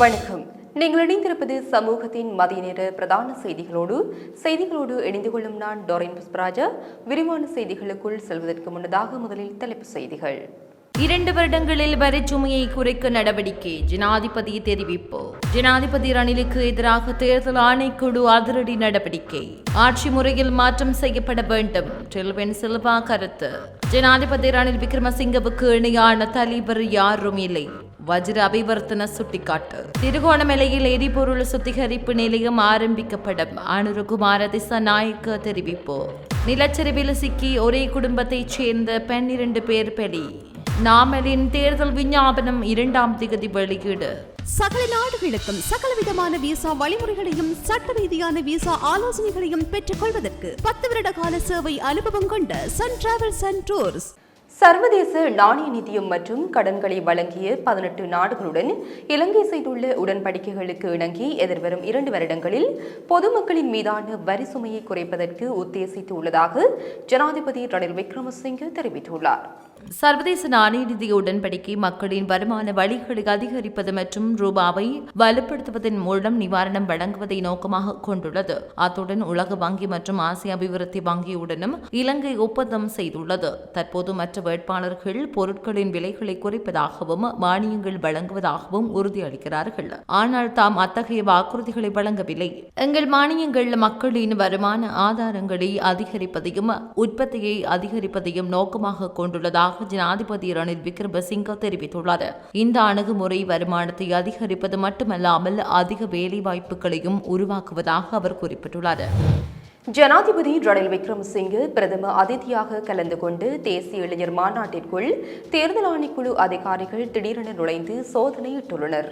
வணக்கம். நீங்கள் இணைந்திருப்பது சமூகத்தின் மதிய நேர பிரதான செய்திகளோடு செய்திகளோடு இணைந்து கொள்ளும் நான் டோரின் புஷ்பராஜா. விரிவான செய்திகளுக்குள் செல்வதற்கு முன்னதாக முதலில் தலைப்புச் செய்திகள். இரண்டு வருடங்களில் வரிச்சுமையை குறைக்க நடவடிக்கை ஜனாதிபதி தெரிவிப்பு. ஜனாதிபதி ரணிலுக்கு எதிராக தேர்தல் ஆணைக்குழு அதிரடி நடவடிக்கை. ஆட்சி முறையில் மாற்றம் செய்யப்பட வேண்டும் டெல்வின் சில்வா கருத்து. ஜனாதிபதி ரணில் விக்ரமசிங்கவுக்கு இணையான தலைவர் யாரும் இல்லை. வஜ்ர அபிவர்த்தன சுட்டிக்காட்டு. திருகோணமலையில் எரிபொருள் சுத்திகரிப்பு நிலையம் ஆரம்பிக்கப்படும். அனுருகுமார திசாநாயக்க தெரிவிப்பு. நிலச்சரிவில் சிக்கி ஒரே குடும்பத்தைச் சேர்ந்த பன்னிரண்டு பேர் பலி. நாமலின் தேர்தல் விஞ்ஞாபனம் இரண்டாம் திகதி வெளியீடு. சகல நாடுகளுக்கும் சகல விதமான விசா வழிமுறைகளையும் சட்ட ரீதியான விசா ஆலோசனைகளையும் பெற்றுக் கொள்வதற்கு பத்து வருட கால சேவை அனுபவம் கொண்ட சன் டிராவல்ஸ் அண்ட் டூர்ஸ் சர்வதேச நாணய நிதியம் மற்றும் கடன்களை வழங்கிய பதினெட்டு நாடுகளுடன் இலங்கை செய்துள்ள உடன்படிக்கைகளுக்கு இணங்கி எதிர்வரும் இரண்டு வருடங்களில் பொதுமக்களின் மீதான வரி சுமையை குறைப்பதற்கு உத்தேசித்துள்ளதாக ஜனாதிபதி ரணில் விக்ரமசிங்கே தெரிவித்துள்ளார். சர்வதேச நாணய நிதி உடன்படிக்கை மக்களின் வருமான வழிகளை அதிகரிப்பது மற்றும் ரூபாவை வலுப்படுத்துவதன் மூலம் நிவாரணம் வழங்குவதை நோக்கமாக கொண்டுள்ளது. அத்துடன் உலக வங்கி மற்றும் ஆசிய அபிவிருத்தி வங்கியுடனும் இலங்கை ஒப்பந்தம் செய்துள்ளது. தற்போது மற்ற வேட்பாளர்கள் பொருட்களின் விலைகளை குறைப்பதாகவும் மானியங்கள் வழங்குவதாகவும் உறுதியளிக்கிறார்கள். ஆனால் தாம் அத்தகைய வாக்குறுதிகளை வழங்கவில்லை. எங்கள் மானியங்கள் மக்களின் வருமான ஆதாரங்களை அதிகரிப்பதையும் உற்பத்தியை அதிகரிப்பதையும் நோக்கமாக கொண்டுள்ளதாக ஜனாதிபதி ரணில் விக்ரமசிங்க தெரிவித்துள்ளார். இந்த அணுகுமுறை வருமானத்தை அதிகரிப்பது மட்டுமல்லாமல் அதிக வேலைவாய்ப்புகளையும் உருவாக்குவதாக அவர் குறிப்பிட்டுள்ளார். ஜனாதிபதி ரணில் விக்ரமசிங்கே பிரதம அதிதியாக கலந்து கொண்டு தேசிய இளைஞர் மாநாட்டிற்குள் தேர்தல் ஆணைக்குழு அதிகாரிகள் திடீரென நுழைந்து சோதனையிட்டுள்ளனர்.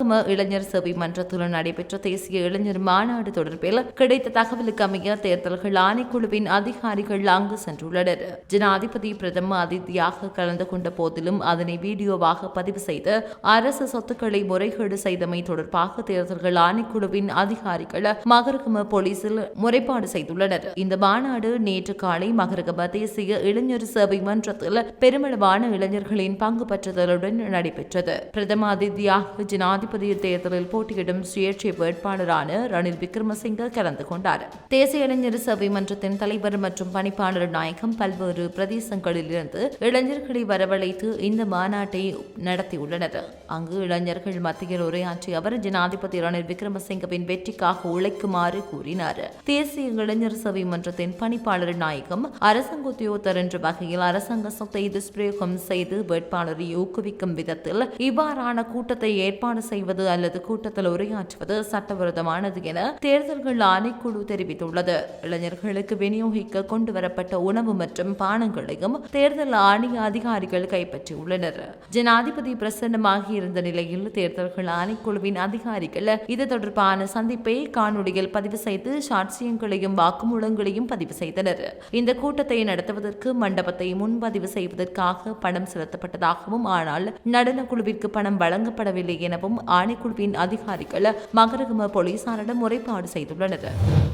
சம இளைஞர் சேவை மன்றத்தில் நடைபெற்ற தேசிய இளைஞர் மாநாடு தொடர்பில் கிடைத்த தகவலுக்கு அமைய தேர்தல்கள் ஆணைக்குழுவின் அதிகாரிகள் அங்கு சென்றுள்ளனர். ஜனாதிபதி பிரதம அதிதியாக கலந்து கொண்ட போதிலும் அதனை வீடியோவாக பதிவு செய்து அரசு சொத்துக்களை முறைகேடு செய்தமை தொடர்பாக தேர்தல்கள் ஆணைக்குழுவின் அதிகாரிகள் மகரகம போலீசில் முறைப்பாடு செய்துள்ளனர். இந்த மாநாடு நேற்று காலை மகரகம தேசிய இளைஞர் சேவை மன்றத்தில் பெருமளவான இளைஞர்களின் பங்கு பற்றுதலுடன் நடைபெற்றது. பிரதம அதிதியாக ஜனாதிபதி தேர்தலில் போட்டியிடும் சுயேட்சை வேட்பாளரான ரணில் விக்ரமசிங்க கலந்து கொண்டார். தேசிய இளைஞர் சபை மன்றத்தின் தலைவர் மற்றும் பணிப்பாளர் நாயகம் பல்வேறு பிரதேசங்களிலிருந்து இளைஞர்களை வரவழைத்து இந்த மாநாட்டை நடத்தியுள்ளனர். அங்கு இளைஞர்கள் மத்தியில் உரையாற்றிய அவர் ஜனாதிபதி ரணில் விக்ரமசிங்கவின் வெற்றிக்காக உழைக்குமாறு கூறினார். தேசிய இளைஞர் சபை மன்றத்தின் பணிப்பாளர் நாயகம் அரசாங்க உத்தியோகத்தர் என்ற வகையில் அரசாங்க சொத்தை துஷ்பிரயோகம் செய்து வேட்பாளரை ஊக்குவிக்கும் விதத்தில் இவ்வாறான கூட்டத்தை ஏற்பாடு செய்ய செய்வது அல்லது கூட்டத்தில் உரையாற்றுவது சட்டவிரோதமானது என தேர்தல்கள் ஆணைக்குழு தெரிவித்துள்ளது. இளைஞர்களுக்கு விநியோகிக்க கொண்டுவரப்பட்ட உணவு மற்றும் பானங்களையும் தேர்தல் ஆணைய அதிகாரிகள் கைப்பற்றியுள்ளனர். ஜனாதிபதி பிரசன்னமாகி இருந்த நிலையில் தேர்தல்கள் ஆணைக்குழுவின் அதிகாரிகள் இது தொடர்பான சந்திப்பை காணொலியில் பதிவு செய்து சாட்சியங்களையும் வாக்குமூலங்களையும் பதிவு செய்தனர். இந்த கூட்டத்தை நடத்துவதற்கு மண்டபத்தை முன்பதிவு செய்வதற்காக பணம் செலுத்தப்பட்டதாகவும் ஆனால் நடன குழுவிற்கு பணம் வழங்கப்படவில்லை எனவும் ஆணைக்குழுவின் அதிகாரிகள் மகரகம போலீசாரிடம் முறைப்பாடு செய்துள்ளனர்.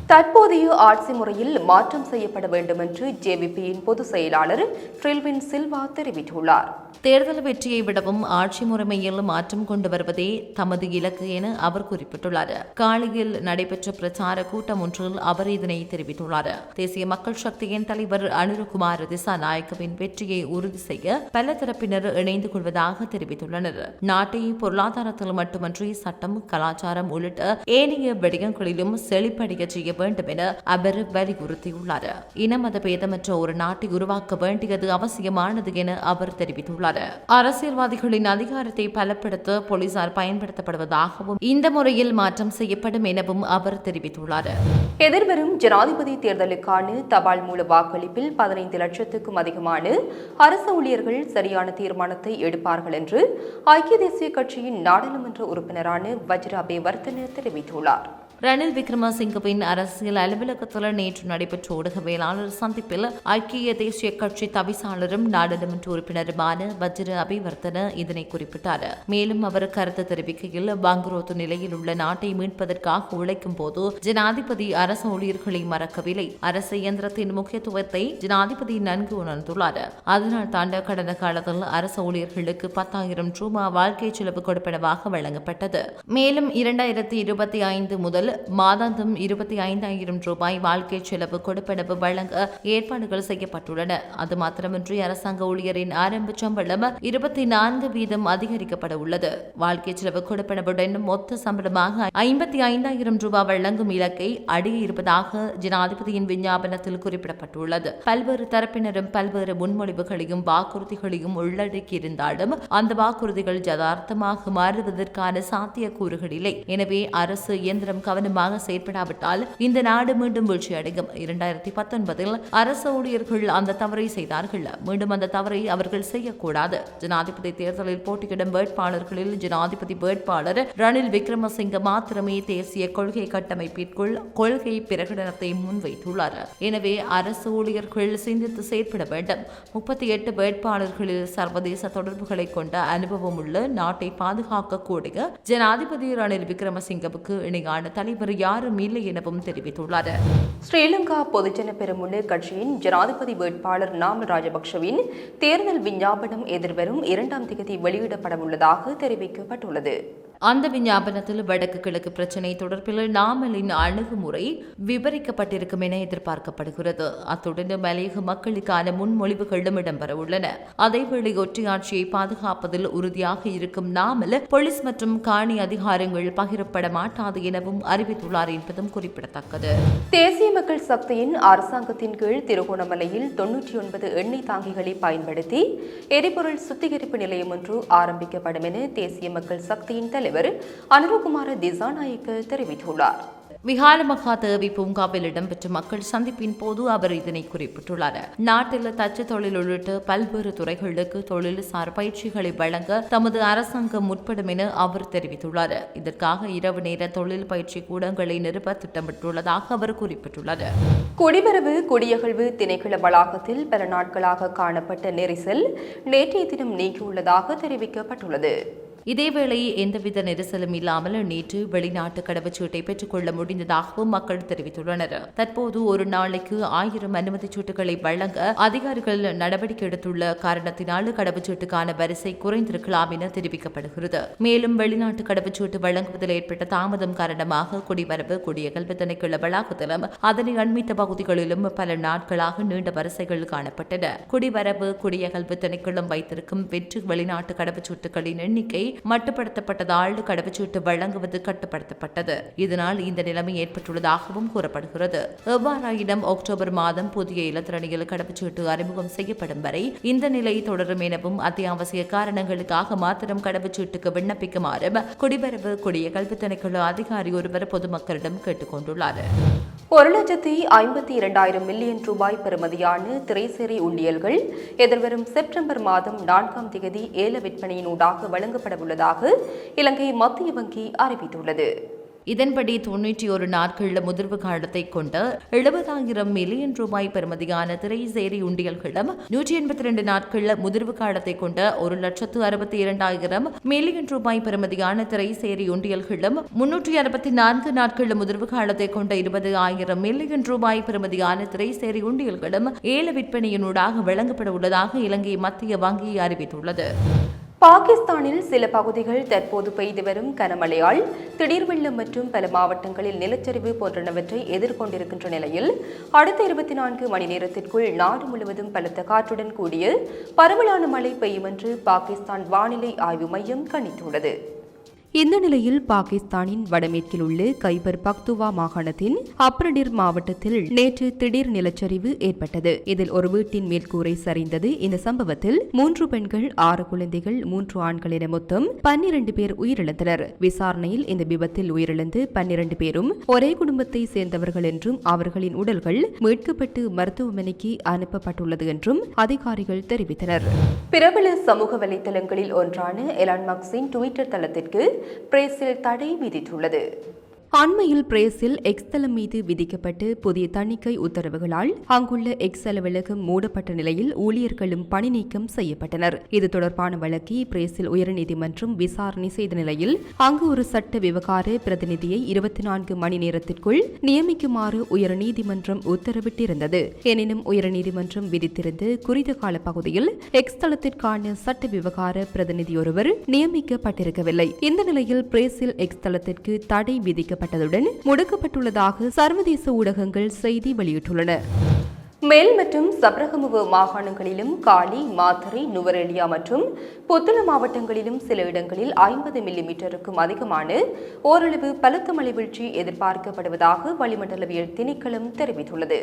தற்போதைய ஆட்சி முறையில் மாற்றம் செய்யப்பட வேண்டும் என்று ஜேவிபியின் பொதுச் செயலாளர் ட்ரில்வின் சில்வா தெரிவித்துள்ளார். தேர்தல் வெற்றியை விடவும் ஆட்சி முறைமையில் மாற்றம் கொண்டு வருவதே தமது இலக்கு என அவர் குறிப்பிட்டுள்ளார். காலையில் நடைபெற்ற பிரச்சார கூட்டம் ஒன்றில் அவர் இதனை தெரிவித்துள்ளார். தேசிய மக்கள் சக்தியின் தலைவர் அனுரகுமார் திசாநாயக்கவின் வெற்றியை உறுதி செய்ய பல தரப்பினர் இணைந்து கொள்வதாக தெரிவித்துள்ளனர். நாட்டை பொருளாதாரத்தில் மட்டுமன்றி சட்டம் கலாச்சாரம் உள்ளிட்ட ஏனைய விடயங்களிலும் செழிப்படைய செய்ய வேண்டும் என அவர் வலியுறுத்தியுள்ளார். இன மத பேதமற்ற ஒரு நாட்டை உருவாக்க வேண்டியது அவசியமானது என அவர் தெரிவித்துள்ளார். அரசியல்வாதிகளின் அதிகாரத்தை பலப்படுத்த போலீசார் பயன்படுத்தப்படுவதாகவும் இந்த முறையில் மாற்றம் செய்யப்படும் எனவும் அவர் தெரிவித்துள்ளார். எதிர்வரும் ஜனாதிபதி தேர்தலுக்கான தபால் மூல வாக்களிப்பில் பதினைந்து லட்சத்துக்கும் அதிகமான அரசு ஊழியர்கள் சரியான தீர்மானத்தை எடுப்பார்கள் என்று ஐக்கிய தேசிய கட்சியின் நாடாளுமன்ற உறுப்பினரான வஜ்ராபே வர்த்தன தெரிவித்துள்ளார். ரணில் விக்ரமசிங்கவின் அரசியல் அலுவலகத்தில் நேற்று நடைபெற்ற ஊடகவியலாளர் சந்திப்பில் ஐக்கிய தேசிய கட்சி தவிசாளரும் நாடாளுமன்ற உறுப்பினருமான வஜ்ர அபிவர்த்தன இதனை குறிப்பிட்டார். மேலும் அவர் கருத்து தெரிவிக்கையில் பங்குரோத்து நிலையில் உள்ள நாட்டை மீட்பதற்காக உழைக்கும் போது ஜனாதிபதி அரசு ஊழியர்களை மறக்கவில்லை. அரசு இயந்திரத்தின் முக்கியத்துவத்தை ஜனாதிபதி நன்கு உணர்ந்துள்ளார். அதனால் தாண்ட கடந்த காலத்தில் அரசு ஊழியர்களுக்கு பத்தாயிரம் ரூபாய் வாழ்க்கை செலவு கொடுப்பனவாக வழங்கப்பட்டது. மேலும் இரண்டாயிரத்தி இருபத்தி ஐந்து முதல் முதல் மாதாந்தம் இருபத்தி ஐந்தாயிரம் ரூபாய் வாழ்க்கை செலவு கொடுப்பனவு வழங்க ஏற்பாடுகள் செய்யப்பட்டுள்ளன. அது மாத்திரமின்றி அரசாங்க ஊழியரின் ஆரம்ப சம்பளம் இருபத்தி நான்கு வீதம் அதிகரிக்கப்பட உள்ளது. வாழ்க்கை செலவு கொடுப்பனவுடன் மொத்த சம்பளமாக ஐம்பத்தி ஐந்தாயிரம் ரூபாய் வழங்கும் இலக்கை அடைய இருப்பதாக ஜனாதிபதியின் விஞ்ஞாபனத்தில் குறிப்பிடப்பட்டுள்ளது. பல்வேறு தரப்பினரும் பல்வேறு முன்மொழிவுகளையும் வாக்குறுதிகளையும் உள்ளடக்கியிருந்தாலும் அந்த வாக்குறுதிகள் யதார்த்தமாக மாறுவதற்கான சாத்தியக்கூறுகள் இல்லை. எனவே அரசு இயந்திரம் கவனமாக செயற்படாவிட்டால் இந்த நாடு மீண்டும் வீழ்ச்சியடையும். இரண்டாயிரத்தி பத்தொன்பதில் அரசு ஊழியர்கள் அந்த தவறை செய்தார்கள். மீண்டும் அந்த தவறை அவர்கள் செய்யக்கூடாது. ஜனாதிபதி தேர்தலில் போட்டியிடும் வேட்பாளர்களில் ஜனாதிபதி வேட்பாளர் ரணில் விக்ரமசிங்க மாத்திரமே தேசிய கொள்கை கட்டமைப்பிற்குள் கொள்கை பிரகடனத்தை முன்வைத்துள்ளார். எனவே அரசு ஊழியர்கள் சிந்தித்து செயற்பட வேண்டும். முப்பத்தி எட்டு வேட்பாளர்களில் சர்வதேச தொடர்புகளை கொண்ட அனுபவம் உள்ள நாட்டை பாதுகாக்கக்கூடிய ஜனாதிபதி ரணில் விக்ரமசிங்கவுக்கு இணையான தலைவர் யாரும் இல்லை எனவும் தெரிவித்துள்ளார். ஸ்ரீலங்கா பொதுஜன பெருமுன கட்சியின் ஜனாதிபதி வேட்பாளர் நாமல் ராஜபக்ஷவின் தேர்தல் விஞ்ஞாபனம் எதிர்வரும் இரண்டாம் தேதி வெளியிடப்படவுள்ளதாக தெரிவிக்கப்பட்டுள்ளது. அந்த விஞ்ஞாபனத்தில் வடக்கு கிழக்கு பிரச்சினை தொடர்பில் நாமலின் அணுகுமுறை விவரிக்கப்பட்டிருக்கும் என எதிர்பார்க்கப்படுகிறது. அத்துடன் மலையக மக்களுக்கான முன்மொழிவுகளும் இடம்பெறவுள்ளன. அதேவேளை ஒற்றையாட்சியை பாதுகாப்பதில் உறுதியாக இருக்கும் நாமல் போலீஸ் மற்றும் காணி அதிகாரங்கள் பகிரப்பட மாட்டாது எனவும் அறிவித்துள்ளார் என்பதும் குறிப்பிடத்தக்கது. தேசிய மக்கள் சக்தியின் அரசாங்கத்தின் கீழ் திருகோணமலையில் தொன்னூற்றி ஒன்பது எண்ணெய் தாங்கிகளை பயன்படுத்தி எரிபொருள் சுத்திகரிப்பு நிலையம் ஒன்று ஆரம்பிக்கப்படும் என தேசிய மக்கள் சக்தியின் தலைவர் அனுரகுமார திசாநாயக்க தெரிவித்துள்ளார். விஹாரமகா தேவி பூங்காவில் இடம்பெற்ற மக்கள் சந்திப்பின் போது அவர் இதனை குறிப்பிட்டுள்ளார். நாட்டில் தச்சு தொழில் உள்ளிட்ட பல்வேறு துறைகளுக்கு தொழில்சார் பயிற்சிகளை வழங்க தமது அரசாங்கம் முற்படும் என அவர் தெரிவித்துள்ளார். இதற்காக இரவு நேர தொழில் பயிற்சி கூடங்களை நிறுவ திட்டமிட்டுள்ளதாக அவர் குறிப்பிட்டுள்ளார். குடிவரவு குடியகழ்வு திணைக்கள வளாகத்தில் பல நாட்களாக காணப்பட்ட நெரிசல் நேற்றைய தினம் நீங்கியுள்ளதாக தெரிவிக்கப்பட்டுள்ளது. இதேவேளை எந்தவித நெரிசலும் இல்லாமல் நேற்று வெளிநாட்டு கடவுச்சீட்டை பெற்றுக்கொள்ள முடிந்ததாகவும் மக்கள் தெரிவித்துள்ளனர். தற்போது ஒரு நாளைக்கு ஆயிரம் அனுமதிச் சீட்டுகளை வழங்க அதிகாரிகள் நடவடிக்கை எடுத்துள்ள காரணத்தினால் கடவுச்சீட்டுக்கான வரிசை குறைந்திருக்கலாம் என தெரிவிக்கப்படுகிறது. மேலும் வெளிநாட்டு கடவுச்சீட்டு வழங்குவதில் ஏற்பட்ட தாமதம் காரணமாக குடிவரவு குடியகல்வி திணைக்கள வளாகத்திலும் அதனை அண்மித்த பகுதிகளிலும் பல நாட்களாக நீண்ட வரிசைகள் காணப்பட்டன. குடிவரவு குடியகல்வி திணைக்களம் வைத்திருக்கும் வெற்று வெளிநாட்டு கடவுச்சீட்டுகளின் எண்ணிக்கை மட்டுப்படுத்தப்பட்டதால் கடவுச்சீட்டு வழங்குவது கட்டுப்படுத்தப்பட்டது. இதனால் இந்த நிலைமை ஏற்பட்டுள்ளதாகவும் கூறப்படுகிறது. எவ்வாறாயினும் அக்டோபர் மாதம் புதிய இலத்திரணியில் கடவுச்சீட்டு அறிமுகம் செய்யப்படும் வரை இந்த நிலை தொடரும் எனவும் அத்தியாவசிய காரணங்களுக்காக மாத்திரம் கடவுச்சீட்டுக்கு விண்ணப்பிக்குமாறும் குடிவரவு குடிய கல்வி திணைக்கள அதிகாரி ஒருவர் பொதுமக்களிடம் கேட்டுக் கொண்டுள்ளார். ஒரு லட்சத்தி ஐம்பத்தி இரண்டாயிரம் மில்லியன் ரூபாய் பெறுமதியான திரைசேரி உண்டியல்கள் எதிர்வரும் செப்டம்பர் மாதம் நான்காம் தேதி ஏல விற்பனையினூடாக வழங்கப்பட உள்ளதாக இலங்கை மத்திய வங்கி அறிவித்துள்ளது. இதன்படி தொன்னூற்றி ஒரு நாட்கள் முதிர்வு காலத்தை கொண்ட எழுபதாயிரம் மில்லியன் ரூபாய் பெறுமதியான திரைசேரி உண்டியல்களும் நூற்றி எண்பத்தி ரெண்டு நாட்களில் முதிர்வு காலத்தை கொண்ட ஒரு லட்சத்து அறுபத்தி இரண்டாயிரம் மில்லியன் ரூபாய் பெறுமதியான திரைசேரி உண்டியல்களும் முன்னூற்றி அறுபத்தி நான்கு நாட்களில் முதிர்வு காலத்தை கொண்ட இருபது ஆயிரம் மில்லியன் ரூபாய் பெறுமதியான திரைசேரி உண்டியல்களும் ஏல விற்பனையினூடாக வழங்கப்பட உள்ளதாக இலங்கை மத்திய வங்கி அறிவித்துள்ளது. பாகிஸ்தானில் சில பகுதிகள் தற்போது பெய்து வரும் கனமழையால் திடீர் வெள்ளம் மற்றும் பல மாவட்டங்களில் நிலச்சரிவு போன்றனவற்றை எதிர்கொண்டிருக்கின்ற நிலையில் அடுத்த இருபத்தி நான்கு மணி நேரத்திற்குள் நாடு முழுவதும் பலத்த காற்றுடன் கூடிய பரவலான மழை பெய்யும் என்று பாகிஸ்தான் வானிலை ஆய்வு மையம் கணித்துள்ளது. இந்த நிலையில் பாகிஸ்தானின் வடமேற்கில் உள்ள கைபர் பக்துவா மாகாணத்தின் அப்ரடிர் மாவட்டத்தில் நேற்று திடீர் நிலச்சரிவு ஏற்பட்டது. இதில் ஒரு வீட்டின் மேற்கூரை சரிந்தது. இந்த சம்பவத்தில் மூன்று பெண்கள் ஆறு குழந்தைகள் மூன்று ஆண்கள் என மொத்தம் பன்னிரண்டு பேர் உயிரிழந்தனர். விசாரணையில் இந்த விபத்தில் உயிரிழந்து பன்னிரண்டு பேரும் ஒரே குடும்பத்தை சேர்ந்தவர்கள் என்றும் அவர்களின் உடல்கள் மீட்கப்பட்டு மருத்துவமனைக்கு அனுப்பப்பட்டுள்ளது என்றும் அதிகாரிகள் தெரிவித்தனர். பிரபல சமூக வலைதளங்களில் ஒன்றான எலான் மக்ஸின் டுவிட்டர் தளத்திற்கு பிரேசில் தடை விதித்துள்ளது. அண்மையில் பிரேசில் எக்ஸ்தலம் மீது விதிக்கப்பட்டு புதிய தணிக்கை உத்தரவுகளால் அங்குள்ள எக்ஸ் அலுவலகம் மூடப்பட்ட நிலையில் ஊழியர்களும் பணி நீக்கம் செய்யப்பட்டனர். இது தொடர்பான வழக்கை பிரேசில் உயர்நீதிமன்றம் விசாரணை செய்த நிலையில் அங்கு ஒரு சட்ட விவகார பிரதிநிதியை இருபத்தி நான்கு மணி நேரத்திற்குள் நியமிக்குமாறு உயர்நீதிமன்றம் உத்தரவிட்டிருந்தது. எனினும் உயர்நீதிமன்றம் விதித்திருந்த குறித்த கால பகுதியில் எக்ஸ் தளத்திற்கான சட்ட விவகார பிரதிநிதியொருவர் நியமிக்கப்பட்டிருக்கவில்லை. இந்த நிலையில் பிரேசில் எக்ஸ் தளத்திற்கு தடை விதிக்கப்பட்டதுடன் முடக்கப்பட்டுள்ளதாக சர்வதேச ஊடகங்கள் செய்தி வெளியிட்டுள்ளன. மேல் மற்றும் சப்ரகமுவ மாகாணங்களிலும் காலி மாத்தறை நுவரெலியா மற்றும் புத்தள மாவட்டங்களிலும் சில இடங்களில் ஐம்பது மில்லிமீட்டருக்கும் அதிகமான ஓரளவு பலத்த மழை வீழ்ச்சி எதிர்பார்க்கப்படுவதாக வளிமண்டலவியல் திணைக்களம் தெரிவித்துள்ளது.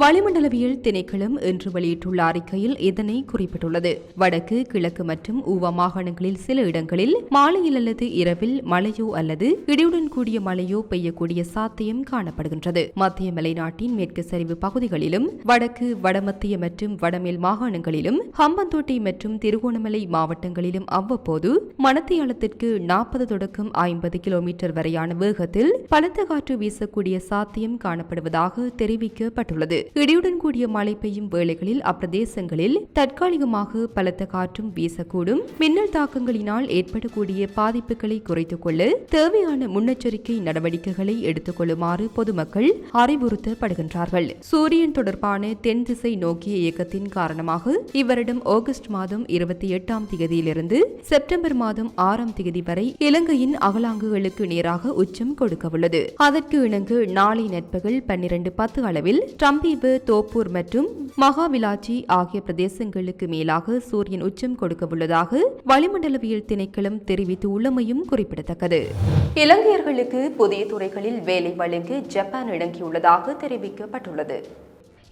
வளிமண்டலவியல் திணைக்களம் இன்று வெளியிட்டுள்ள அறிக்கையில் இதனை குறிப்பிட்டுள்ளது. வடக்கு கிழக்கு மற்றும் ஊவ மாகாணங்களில் சில இடங்களில் மாலையில் அல்லது இரவில் மழையோ அல்லது இடியுடன் கூடிய மழையோ பெய்யக்கூடிய சாத்தியம் காணப்படுகின்றது. மத்திய மலைநாட்டின் மேற்கு சரிவு பகுதிகளிலும் வடக்கு வடமத்திய மற்றும் வடமேல் மாகாணங்களிலும் ஹம்பந்தோட்டை மற்றும் திருகோணமலை மாவட்டங்களிலும் அவ்வப்போது மணத்தியாலத்திற்கு நாற்பது தொடக்கம் ஐம்பது கிலோமீட்டர் வரையான வேகத்தில் பலத்த காற்று வீசக்கூடிய சாத்தியம் காணப்படுவதாக தெரிவிக்கப்பட்டுள்ளது. இடியுடன் கூடிய மழை பெய்யும் வேளைகளில் அப்பிரதேசங்களில் தற்காலிகமாக பலத்த காற்றும் வீசக்கூடும். மின்னல் தாக்கங்களினால் ஏற்படக்கூடிய பாதிப்புகளை குறைத்துக் கொள்ள தேவையான முன்னெச்சரிக்கை நடவடிக்கைகளை எடுத்துக் கொள்ளுமாறு பொதுமக்கள் அறிவுறுத்தப்படுகின்றார்கள். சூரியன் தொடர்பான தென் திசை நோக்கிய இயக்கத்தின் காரணமாக இவரிடம் ஆகஸ்ட் மாதம் இருபத்தி எட்டாம் தேதியிலிருந்து செப்டம்பர் மாதம் ஆறாம் தேதி வரை இலங்கையின் அகலாங்குகளுக்கு நேராக உச்சம் கொடுக்கவுள்ளது. அதற்கு இணங்கு நாளை நட்பகல் பன்னிரண்டு பத்து அளவில் டம்பீவு தோப்பூர் மற்றும் மகாவிலாச்சி ஆகிய பிரதேசங்களுக்கு மேலாக சூரியன் உச்சம் கொடுக்கவுள்ளதாக வளிமண்டலவியல் திணைக்களம் தெரிவித்து உள்ளமையும் குறிப்பிடத்தக்கது. இலங்கையர்களுக்கு புதிய துறைகளில் வேலை வழங்க ஜப்பான் இணங்கியுள்ளதாக தெரிவிக்கப்பட்டுள்ளது.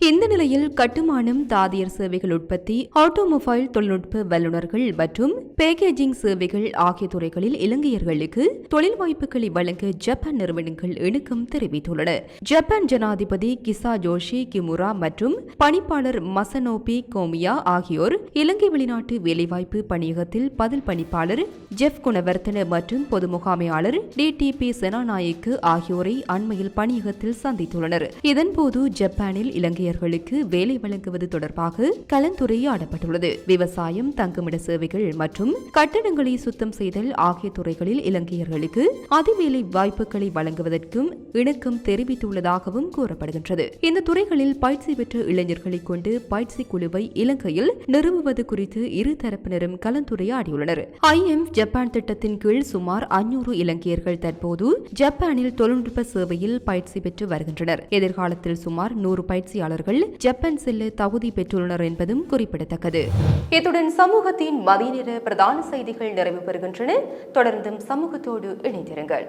இந்த நிலையில் கட்டுமானம் தாதியர் சேவைகள் உற்பத்தி ஆட்டோமொபைல் தொழில்நுட்ப வல்லுநர்கள் மற்றும் பேக்கேஜிங் சேவைகள் ஆகிய துறைகளில் இலங்கையர்களுக்கு தொழில் வாய்ப்புகளை வழங்க ஜப்பான் நிறுவனங்கள் இணக்கம் தெரிவித்துள்ளன. ஜப்பான் ஜனாதிபதி கிசா ஜோஷி கிமுரா மற்றும் பணிப்பாளர் மசனோபி கோமியா ஆகியோர் இலங்கை வெளிநாட்டு வேலைவாய்ப்பு பணியகத்தில் பதில் பணிப்பாளர் ஜெஃப் குணவர்த்தன மற்றும் பொது முகாமையாளர் டிடிபி செனாநாயக்கு ஆகியோரை அண்மையில் பணியகத்தில் சந்தித்துள்ளனர். இதன்போது ஜப்பானில் இலங்கை ஊழியர்களுக்கு வேலை வழங்குவது தொடர்பாக கலந்துரையாடப்பட்டுள்ளது. விவசாயம் தங்குமிட சேவைகள் மற்றும் கட்டடங்களை சுத்தம் செய்தல் ஆகிய துறைகளில் இலங்கையர்களுக்கு அதிவேலை வாய்ப்புகளை வழங்குவதற்கும் இணக்கம் தெரிவித்துள்ளதாகவும் கூறப்படுகின்றது. இந்த துறைகளில் பயிற்சி பெற்ற இளைஞர்களை கொண்டு பயிற்சி குழுவை இலங்கையில் நிறுவுவது குறித்து இரு தரப்பினரும் கலந்துரையாடியுள்ளனர். எம் ஜப்பான் திட்டத்தின் கீழ் சுமார் அஞ்சூறு இலங்கையர்கள் தற்போது ஜப்பானில் தொழில்நுட்ப சேவையில் பயிற்சி பெற்று வருகின்றனர். எதிர்காலத்தில் சுமார் நூறு பயிற்சியாளர்கள் ஜப்பான் செல்ல தகுதி பெற்றுள்ளனர் என்பதும் குறிப்பிடத்தக்கது. இத்துடன் சமூகத்தின் மதிய நேர பிரதான செய்திகள் நிறைவு பெறுகின்றன. தொடர்ந்தும் சமூகத்தோடு இணைந்திருங்கள்.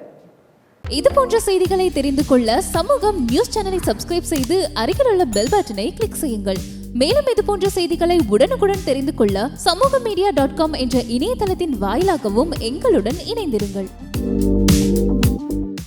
இது போன்ற செய்திகளை தெரிந்து கொள்ள சமூகம் நியூஸ் சேனலை சப்ஸ்கிரைப் செய்து அருகில் உள்ள பெல் பட்டனை கிளிக் செய்யுங்கள். மேலும் இது போன்ற செய்திகளை உடனுக்குடன் தெரிந்து கொள்ள சமூக மீடியா டாட் காம் என்ற இணையதளத்தின் வாயிலாகவும் எங்களுடன் இணைந்திருங்கள்.